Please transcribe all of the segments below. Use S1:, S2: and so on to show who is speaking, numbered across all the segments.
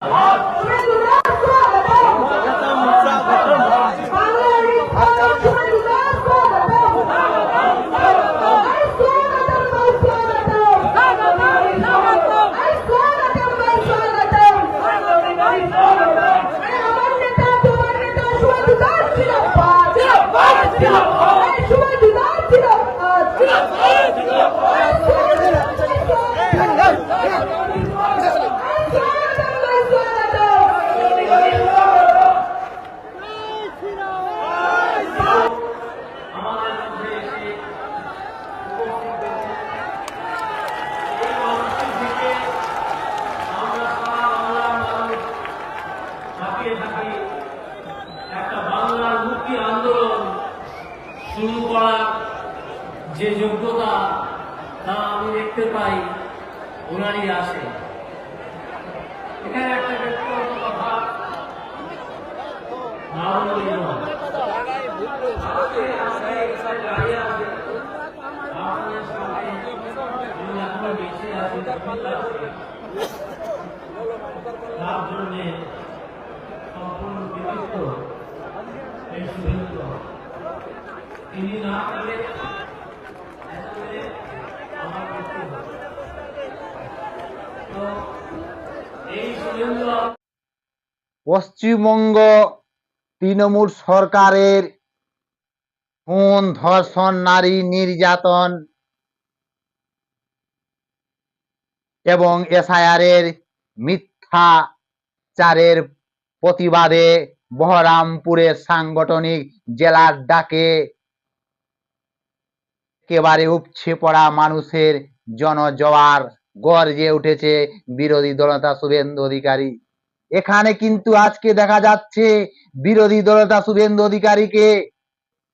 S1: Oh, তিনি না
S2: পশ্চিমবঙ্গ তৃণমূল সরকারের খুন ধর্ষণ নারী নির্যাতন এবং এসআইআরের মিথ্যাচারের প্রতিবাদে বহরামপুরের সাংগঠনিক জেলার ডাকে একেবারে উপছে পড়া মানুষের জনজোয়ার গর্জে উঠেছে বিরোধী দলনেতা শুভেন্দু অধিকারী। এখানে কিন্তু আজকে দেখা যাচ্ছে বিরোধী দলনেতা শুভেন্দু অধিকারীকে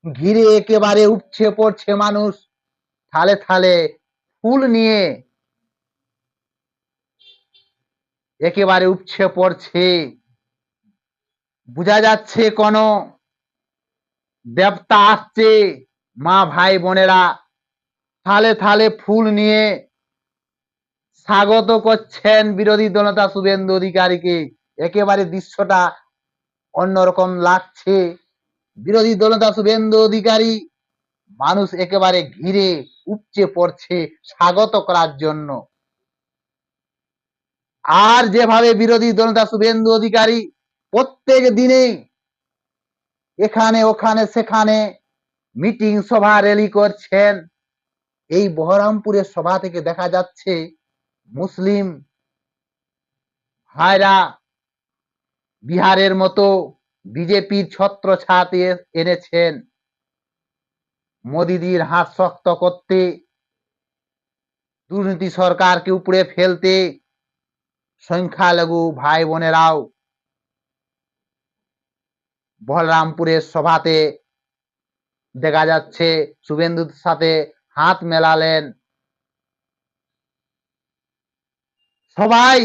S2: ঘিরে একেবারে উঠছে পড়ছে মানুষ। থালে থালে ফুল নিয়ে একেবারে উপছে পড়ছে। বোঝা যাচ্ছে কোন দেবতা আসছে, মা, ভাই, বোনেরা। থালে থালে ফুল নিয়ে স্বাগত করছেন বিরোধী দলনেতা শুভেন্দু অধিকারীকে। একেবারে দৃশ্যটা অন্যরকম লাগছে। বিরোধী দলনেতা শুভেন্দু অধিকারী, মানুষ একেবারে ঘিরে উপচে পড়ছে স্বাগত করার জন্য। আর যেভাবে বিরোধী দলনেতা শুভেন্দু অধিকারী প্রত্যেক দিনে এখানে, ওখানে, সেখানে মিটিং সভা, র্যালি করছেন, এই বহরমপুরের সভা থেকে দেখা যাচ্ছে মুসলিম ভাইরা বিহারের মতো বিজেপির ছত্র ছাতে এনেছেন। মোদিদির হাত শক্ত করতে, দুর্নীতি সরকারকে উপড়ে ফেলতে সংখ্যালঘু ভাই বোনেরাও বলরামপুরের সভাতে দেখা যাচ্ছে, শুভেন্দুর সাথে হাত মেলালেন। সবাই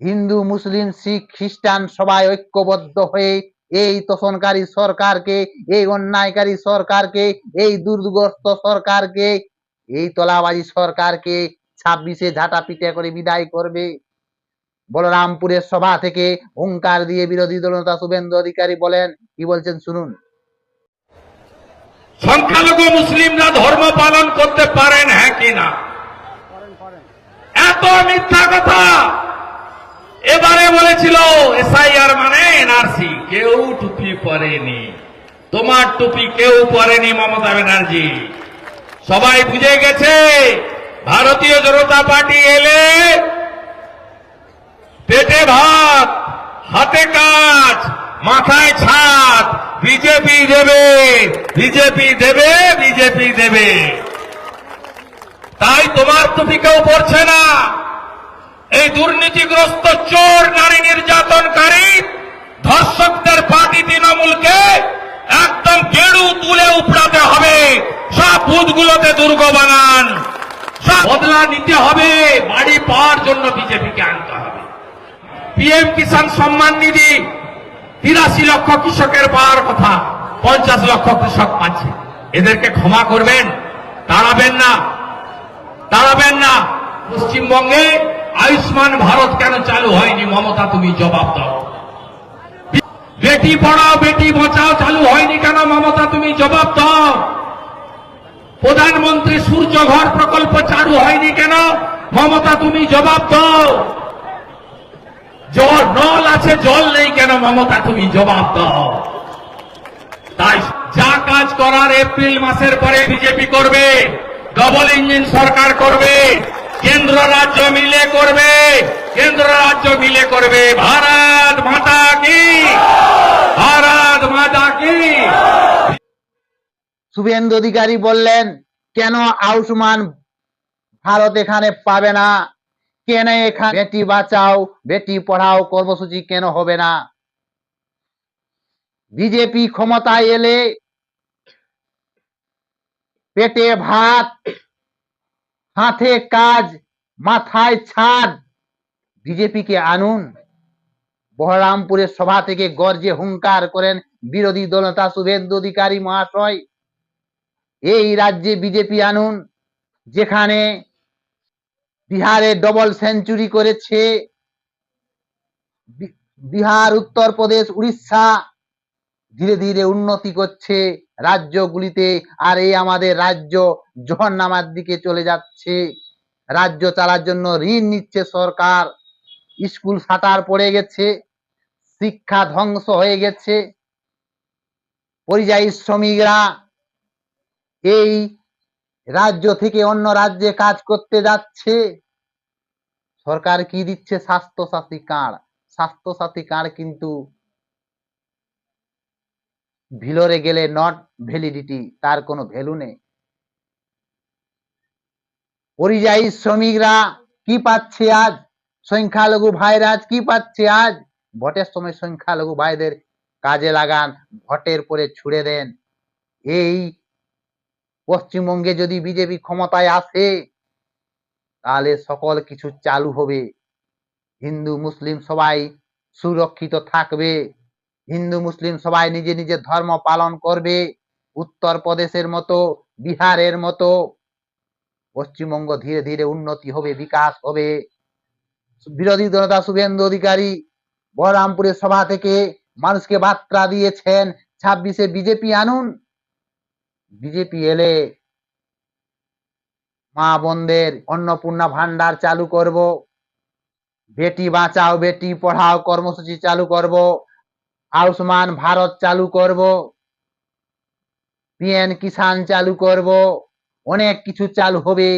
S2: হিন্দু, মুসলিম, শিখ, খ্রিস্টান সবাই ঐক্যবদ্ধ হয়ে এই তোষণকারী সরকারকে, এই অন্যায়কারী সরকারকে, এই দুর্দগ্রস্ত সরকারকে, এই তলাবাজি সরকারকে ছাব্বিশে ঝাঁটা পিটে করে বিদায় করবে। বলরামপুরের সভা থেকে হুঙ্কার দিয়ে বিরোধী দলনেতা শুভেন্দু অধিকারী বলেন, কি বলছেন শুনুন।
S3: সংখ্যালঘু মুসলিমরা ধর্ম পালন করতে পারেন হ্যাঁ কি না? এত মিথ্যা কথা! এবারে বলেছিল এসআইআর মানে এনআরসি। কেউ টুপি পরেনি। তোমার টুপি কেউ পরেনি মমতা ব্যানার্জি। সবাই বুঝে গেছে? ভারতীয় জনতা পার্টি এলে পেটে ভাত, হাতে কাজ, মাথায় ছাদ, বিজেপি দেবে বিজেপি দেবে বিজেপি দেবে। তাই তোমার টুপি কেউ পড়ছে না। এই দুর্নীতিগ্রস্ত চোর, নারী নির্যাতনকারী ধর্ষকদের পার্টি তৃণমূলকে একদম গেড়ু তুলে উপড়াতে হবে। সব বুথগুলোতে দুর্গ বানান। সব বদলা নিতে হবে। বাড়ি পাওয়ার জন্য বিজেপিকে আনতে হবে। পিএম কিষাণ সম্মান নিধি, তিরাশি লক্ষ কৃষকের পাওয়ার কথা, পঞ্চাশ লক্ষ কৃষক পাচ্ছে। এদেরকে ক্ষমা করবেন তাড়াবেন না। দাঁড়াবেন না। পশ্চিমবঙ্গে আয়ুষ্মান ভারত কেন চালু হয়নি? মমতা, তুমি জবাব দাও। বেটি পড়াও, বেটি বাঁচাও, চালু হয়নি কেন মমতা, তুমি জবাব দাও। প্রধানমন্ত্রী সূর্য ঘর প্রকল্প চালু হয়নি কেন? মমতা, তুমি জবাব দাও। জল, নল আছে, জল নেই কেন মমতা, তুমি জবাব দাও। তাই যা কাজ করার এপ্রিল মাসের পরে বিজেপি করবে ডবল ইঞ্জিন সরকার করবে, কেন্দ্র রাজ্য মিলে করবে, কেন্দ্র রাজ্য মিলে করবে, ভারত মাতা কি ভারত মাতা কি
S2: শুভেন্দু অধিকারী বললেন, কেন আয়ুষ্মান ভারত এখানে পাবে না? কেন এখানে বেটি বাঁচাও, বেটি পড়াও কর্মসূচি কেন হবে না? বিজেপি ক্ষমতায় এলে পেটে ভাত, হাতে কাজ, মাথায় ছাদ, বিজেপিকে আনুন। বহরামপুরের সভা থেকে গর্জে হুঙ্কার করেন বিরোধী দলনেতা শুভেন্দু অধিকারী মহাশয়। এই রাজ্যে বিজেপি আনুন, যেখানে বিহারে ডবল সেঞ্চুরি করেছে বিহার উত্তরপ্রদেশ উড়িষ্যা, ধীরে ধীরে উন্নতি করছে রাজ্যগুলিতে, আর এই আমাদের রাজ্য জহন্নামার দিকে চলে যাচ্ছে। রাজ্য চালার জন্য ঋণ নিচ্ছে সরকার, স্কুল সাঁতার পড়ে গেছে, শিক্ষা ধ্বংস হয়ে গেছে, পরিযায়ী শ্রমিকরা এই রাজ্য থেকে অন্য রাজ্যে কাজ করতে যাচ্ছে। সরকার কি দিচ্ছে? স্বাস্থ্য সাথী কার্ড। স্বাস্থ্য সাথী কার্ড কিন্তু ভিলরে গেলে নট ভ্যালিডিটি তার কোনো ভ্যালু নেই। পরিযায়ী শ্রমিকরা কি পাচ্ছে আজ? সংখ্যালঘু ভাইরা আজ কি পাচ্ছে আজ? ভোটের সময় সংখ্যালঘু ভাইদের কাজে লাগান, ভোটের পরে ছুড়ে দেন। এই পশ্চিমবঙ্গে যদি বিজেপি ক্ষমতায় আসে, তাহলে সকল কিছু চালু হবে। হিন্দু, মুসলিম সবাই সুরক্ষিত থাকবে। হিন্দু, মুসলিম সবাই নিজে নিজের ধর্ম পালন করবে। উত্তরপ্রদেশের মতো, বিহারের মতো। পশ্চিমবঙ্গ ধীরে ধীরে উন্নতি হবে, বিকাশ হবে। বিরোধী দলনেতা শুভেন্দু অধিকারী বহরামপুরের সভা থেকে মানুষকে বার্তা দিয়েছেন, ছাব্বিশে বিজেপি আনুন। বিজেপি এলে মা বোনদের অন্নপূর্ণা ভান্ডার চালু করব। বেটি বাঁচাও, বেটি পড়াও, কর্মসূচি চালু করব। আয়ুষ্মান ভারত চালু করব। পিএন কিষান চালু করব। অনেক কিছু চালু হবে।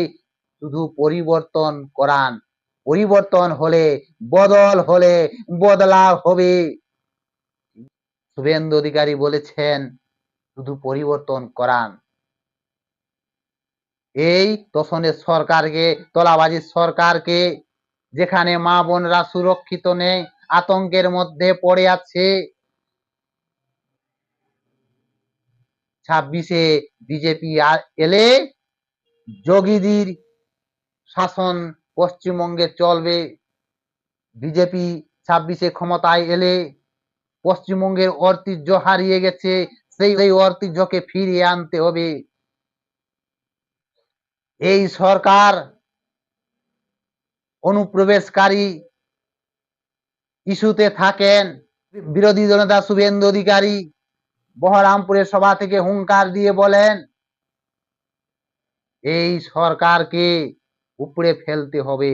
S2: শুধু পরিবর্তন করান। পরিবর্তন হলে, বদল হলে, বদলাও হবে। শুভেন্দু অধিকারী বলেছেন শুধু পরিবর্তন করান। এই তোষণের সরকারকে তোলাবাজির সরকারকে, যেখানে মা বোনরা সুরক্ষিত নেই, আতঙ্কের মধ্যে পড়ে আছে, ছাব্বিশে বিজেপি এলে যোগীদির শাসন পশ্চিমবঙ্গে চলবে। বিজেপি ছাব্বিশে ক্ষমতায় এলে পশ্চিমবঙ্গের ঐতিহ্য হারিয়ে গেছে। সেই ঐতিহ্যকে ফিরিয়ে আনতে হবে। এই সরকার অনুপ্রবেশকারী ইস্যুতে থাকেন। বিরোধী দলনেতা শুভেন্দু অধিকারী বহরামপুরের সভা থেকে হুঙ্কার দিয়ে বলেন, এই সরকারকে উপড়ে ফেলতে হবে।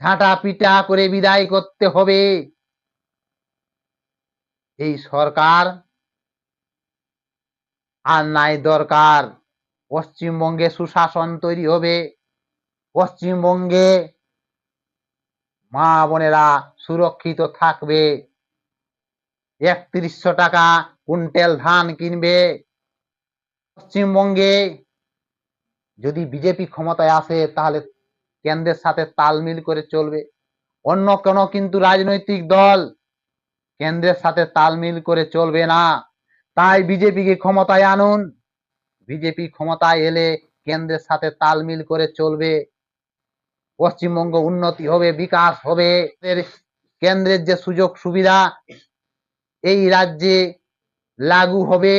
S2: ঝাঁটা পিটা করে বিদায় করতে হবে। এই সরকার আর নাই দরকার। পশ্চিমবঙ্গে সুশাসন তৈরি হবে। পশ্চিমবঙ্গে মা বোনেরা সুরক্ষিত থাকবে। একত্রিশশো টাকা কুইন্টাল ধান কিনবে। পশ্চিমবঙ্গে যদি বিজেপি ক্ষমতায় আসে, তাহলে কেন্দ্রের সাথে তালমিল করে চলবে। অন্য কোনো কিন্তু রাজনৈতিক দল কেন্দ্রের সাথে তালমিল করে চলবে না। তাই বিজেপিকে ক্ষমতায় আনুন। বিজেপি ক্ষমতায় এলে কেন্দ্রের সাথে তালমিল করে চলবে। পশ্চিমবঙ্গ উন্নতি হবে, বিকাশ হবে। কেন্দ্রের যে সুযোগ সুবিধা, এই রাজ্যে লাগু হবে।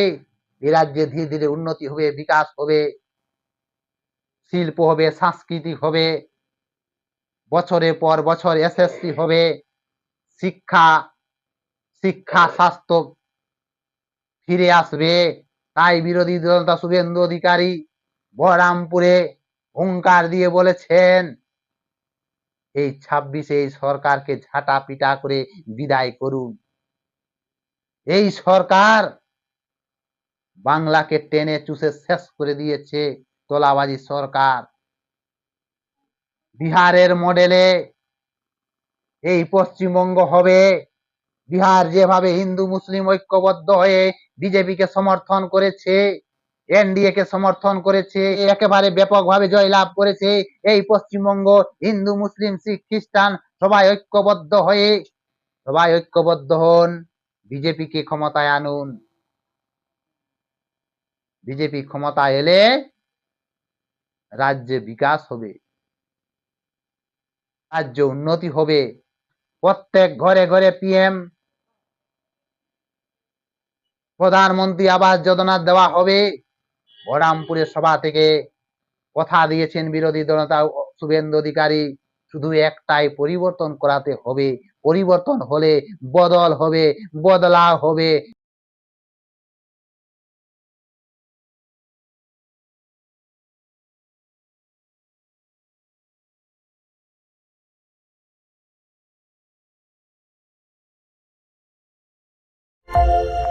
S2: এই রাজ্যে ধীরে ধীরে উন্নতি হবে, বিকাশ হবে। শিল্প হবে, সাংস্কৃতিক হবে। বছরের পর বছর এসএসসি হবে। শিক্ষা শিক্ষা, স্বাস্থ্য ফিরে আসবে। তাই বিরোধী দলতা শুভেন্দু অধিকারী বহরামপুরে হুঙ্কার দিয়ে বলেছেন, এই ছাব্বিশে এই সরকারকে ঝাঁটা পিটা করে বিদায় করুন। এই সরকার বাংলাকে টেনে চুষে শেষ করে দিয়েছে তোলাবাজি সরকার। বিহারের মডেলে এই পশ্চিমবঙ্গ হবে। বিহার যেভাবে হিন্দু মুসলিম ঐক্যবদ্ধ হয়ে বিজেপিকে সমর্থন করেছে এনডিএ কে সমর্থন করেছে, একেবারে ব্যাপকভাবে জয়লাভ করেছে, এই পশ্চিমবঙ্গ হিন্দু, মুসলিম, শিখ, খ্রিস্টান সবাই ঐক্যবদ্ধ হয়ে, সবাই ঐক্যবদ্ধ হন, বিজেপিকে ক্ষমতায় আনুন। বিজেপি ক্ষমতায় এলে রাজ্যে বিকাশ হবে, রাজ্য উন্নতি হবে। প্রত্যেক ঘরে ঘরে পিএম প্রধানমন্ত্রী আবাস যোজনা দেওয়া হবে। বরামপুরের সভা থেকে কথা দিয়েছেন বিরোধী দলনেতা শুভেন্দু অধিকারী। শুধু একটাই পরিবর্তন করাতে হবে। পরিবর্তন হলে বদল হবে বদলা হবে। thank you